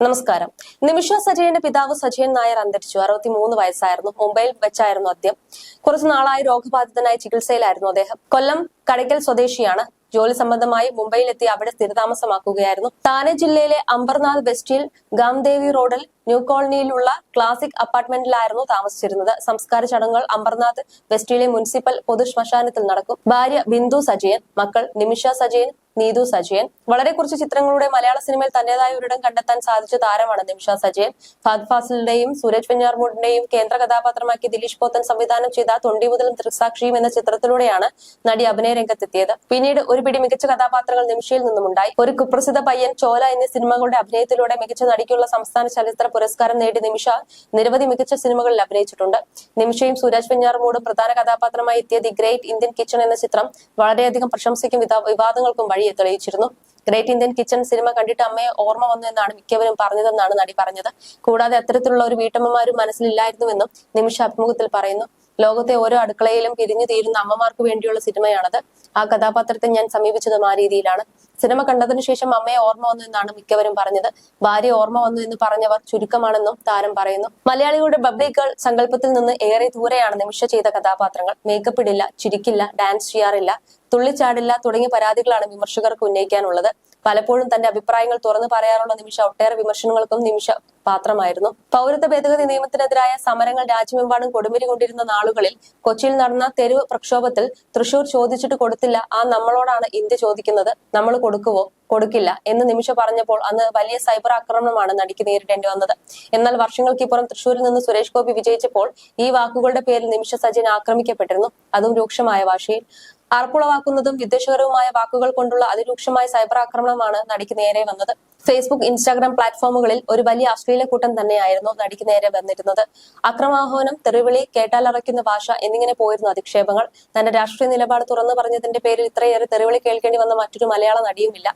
നമസ്കാരം. നിമിഷ സജയന്റെ പിതാവ് സജയൻ നായർ അന്തരിച്ചു. അറുപത്തിമൂന്ന് വയസ്സായിരുന്നു. മുംബൈയിൽ വെച്ചായിരുന്നു അദ്ദേഹം. കുറച്ചു നാളായി രോഗബാധിതനായി ചികിത്സയിലായിരുന്നു അദ്ദേഹം. കൊല്ലം കടയ്ക്കൽ സ്വദേശിയാണ്. ജോലി സംബന്ധമായി മുംബൈയിലെത്തി അവിടെ സ്ഥിരതാമസമാക്കുകയായിരുന്നു. താനെ ജില്ലയിലെ അംബർനാഥ് വെസ്റ്റിൽ ഗാംദേവി റോഡിൽ ന്യൂ കോളനിയിലുള്ള ക്ലാസിക് അപ്പാർട്ട്മെന്റിലായിരുന്നു താമസിച്ചിരുന്നത്. സംസ്കാര ചടങ്ങുകൾ അംബർനാഥ് വെസ്റ്റിലെ മുനിസിപ്പൽ പൊതു ശ്മശാനത്തിൽ നടക്കും. ഭാര്യ ബിന്ദു സജയൻ മക്കൾ നിമിഷ സജയൻ നീതു സജയൻ. വളരെ കുറച്ച് ചിത്രങ്ങളുടെ മലയാള സിനിമയിൽ തന്റേതായ ഒരിടം കണ്ടെത്താൻ സാധിച്ച താരമാണ് നിമിഷ സജയൻ. ഫാദ് ഫാസിലിന്റെയും സൂരജ് വെഞ്ഞാർമൂടിന്റെയും കേന്ദ്ര കഥാപാത്രമാക്കി ദിലീഷ് പോത്തൻ സംവിധാനം ചെയ്ത തൊണ്ടി മുതലും ദൃക്സാക്ഷിയും എന്ന ചിത്രത്തിലൂടെയാണ് നടി അഭിനയ രംഗത്തെത്തിയത്. പിന്നീട് ഒരു പിടി മികച്ച കഥാപാത്രങ്ങൾ നിമിഷയിൽ നിന്നുമുണ്ടായി. ഒരു കുപ്രസിദ്ധ പയ്യൻ ചോല എന്നീ സിനിമകളുടെ അഭിനയത്തിലൂടെ മികച്ച നടിക്കുള്ള സംസ്ഥാന ചലച്ചിത്ര പുരസ്കാരം നേടി നിമിഷ നിരവധി മികച്ച സിനിമകളിൽ അഭിനയിച്ചിട്ടുണ്ട്. നിമിഷയും സൂരജ് പെഞ്ഞാർമൂടും പ്രധാന കഥാപാത്രമായി എത്തിയ ദി ഗ്രേറ്റ് ഇന്ത്യൻ കിച്ചൺ എന്ന ചിത്രം വളരെയധികം പ്രശംസയ്ക്കും വിവാ- വിവാദങ്ങൾക്കും വഴി തെളിയിച്ചിരുന്നു. ഗ്രേറ്റ് ഇന്ത്യൻ കിച്ചൺ സിനിമ കണ്ടിട്ട് അമ്മയെ ഓർമ്മ വന്നു എന്നാണ് മിക്കവരും പറഞ്ഞതെന്നാണ് നടി പറഞ്ഞത്. കൂടാതെ അത്തരത്തിലുള്ള ഒരു വീട്ടമ്മമാരും മനസ്സിലില്ലായിരുന്നുവെന്നും നിമിഷ അഭിമുഖത്തിൽ പറയുന്നു. ലോകത്തെ ഓരോ അടുക്കളയിലും പിരിഞ്ഞു തീരുന്ന അമ്മമാർക്ക് വേണ്ടിയുള്ള സിനിമയാണത്. ആ കഥാപാത്രത്തെ ഞാൻ സമീപിച്ചതും ആ രീതിയിലാണ്. സിനിമ കണ്ടതിനു ശേഷം അമ്മയെ ഓർമ്മ വന്നു എന്നാണ് മിക്കവരും പറഞ്ഞത്. ഭാര്യ ഓർമ്മ വന്നു എന്ന് പറഞ്ഞവർ ചുരുക്കമാണെന്നും താരം പറയുന്നു. മലയാളികളുടെ ബബ്ലി ഗേൾ സങ്കല്പത്തിൽ നിന്ന് ഏറെ ദൂരെയാണ് നിമിഷ ചെയ്ത കഥാപാത്രങ്ങൾ. മേക്കപ്പ് ഇടില്ല ചിരിക്കില്ല ഡാൻസ് ചെയ്യാറില്ല തുള്ളിച്ചാടില്ല തുടങ്ങിയ പരാതികളാണ് വിമർശകർക്ക് ഉന്നയിക്കാനുള്ളത്. പലപ്പോഴും തന്റെ അഭിപ്രായങ്ങൾ തുറന്നു പറയാറുള്ള നിമിഷ ഒട്ടേറെ വിമർശനങ്ങൾക്കും നിമിഷ പാത്രമായിരുന്നു. പൗരത്വ ഭേദഗതി നിയമത്തിനെതിരായ സമരങ്ങൾ രാജ്യമെമ്പാടും കൊടുമ്പിരി കൊണ്ടിരുന്ന നാളുകളിൽ കൊച്ചിയിൽ നടന്ന തെരുവ് പ്രക്ഷോഭത്തിൽ തൃശൂർ ചോദിച്ചിട്ട് കൊടുത്തില്ല ആ നമ്മളോടാണ് ഇന്ത്യ ചോദിക്കുന്നത് നമ്മൾ കൊടുക്കുവോ? കൊടുക്കില്ല എന്ന് നിമിഷ പറഞ്ഞപ്പോൾ അന്ന് വലിയ സൈബർ ആക്രമണമാണ് നടിക്ക് നേരിടേണ്ടി വന്നത്. എന്നാൽ വർഷങ്ങൾക്കിപ്പുറം തൃശൂരിൽ നിന്ന് സുരേഷ് ഗോപി വിജയിച്ചപ്പോൾ ഈ വാക്കുകളുടെ പേരിൽ നിമിഷ സജയൻ ആക്രമിക്കപ്പെട്ടിരുന്നു. അതും രൂക്ഷമായ ഭാഷയിൽ. അറപ്പുളവാക്കുന്നതും വിദ്വേഷകരവുമായ വാക്കുകൾ കൊണ്ടുള്ള അതിരൂക്ഷമായ സൈബർ ആക്രമണമാണ് നടിക്ക് നേരെ വന്നത്. ഫേസ്ബുക്ക് ഇൻസ്റ്റാഗ്രാം പ്ലാറ്റ്ഫോമുകളിൽ ഒരു വലിയ അശ്ലീല കൂട്ടം തന്നെയായിരുന്നു നടിക്ക് നേരെ വന്നിരുന്നത്. അക്രമാഹ്വാനം തെറിവിളി കേട്ടാലറയ്ക്കുന്ന ഭാഷ എന്നിങ്ങനെ പോയിരുന്നു അധിക്ഷേപങ്ങൾ. തന്റെ രാഷ്ട്രീയ നിലപാട് തുറന്നു പറഞ്ഞതിന്റെ പേരിൽ ഇത്രയേറെ തെറിവിളി കേൾക്കേണ്ടി വന്ന മറ്റൊരു മലയാള നടിയുമില്ല.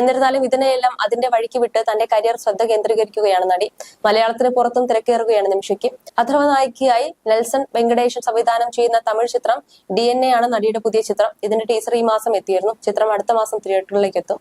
എന്നിരുന്നാലും ഇതിനെയെല്ലാം അതിന്റെ വഴിക്ക് വിട്ട് തന്റെ കരിയർ ശ്രദ്ധ കേന്ദ്രീകരിക്കുകയാണ് നടി. മലയാളത്തിന് പുറത്തും തിരക്കേറുകയാണ് നിമിഷയ്ക്ക്. അഥർവ നായികയായി നെൽസൺ വെങ്കടേശൻ സംവിധാനം ചെയ്യുന്ന തമിഴ് ചിത്രം ഡി എൻ എ ആണ് നടിയുടെ പുതിയ ചിത്രം. ഇതിന്റെ ടീസർ ഈ മാസം എത്തിയിരുന്നു. ചിത്രം അടുത്ത മാസം തിയേറ്ററിലേക്ക് എത്തും.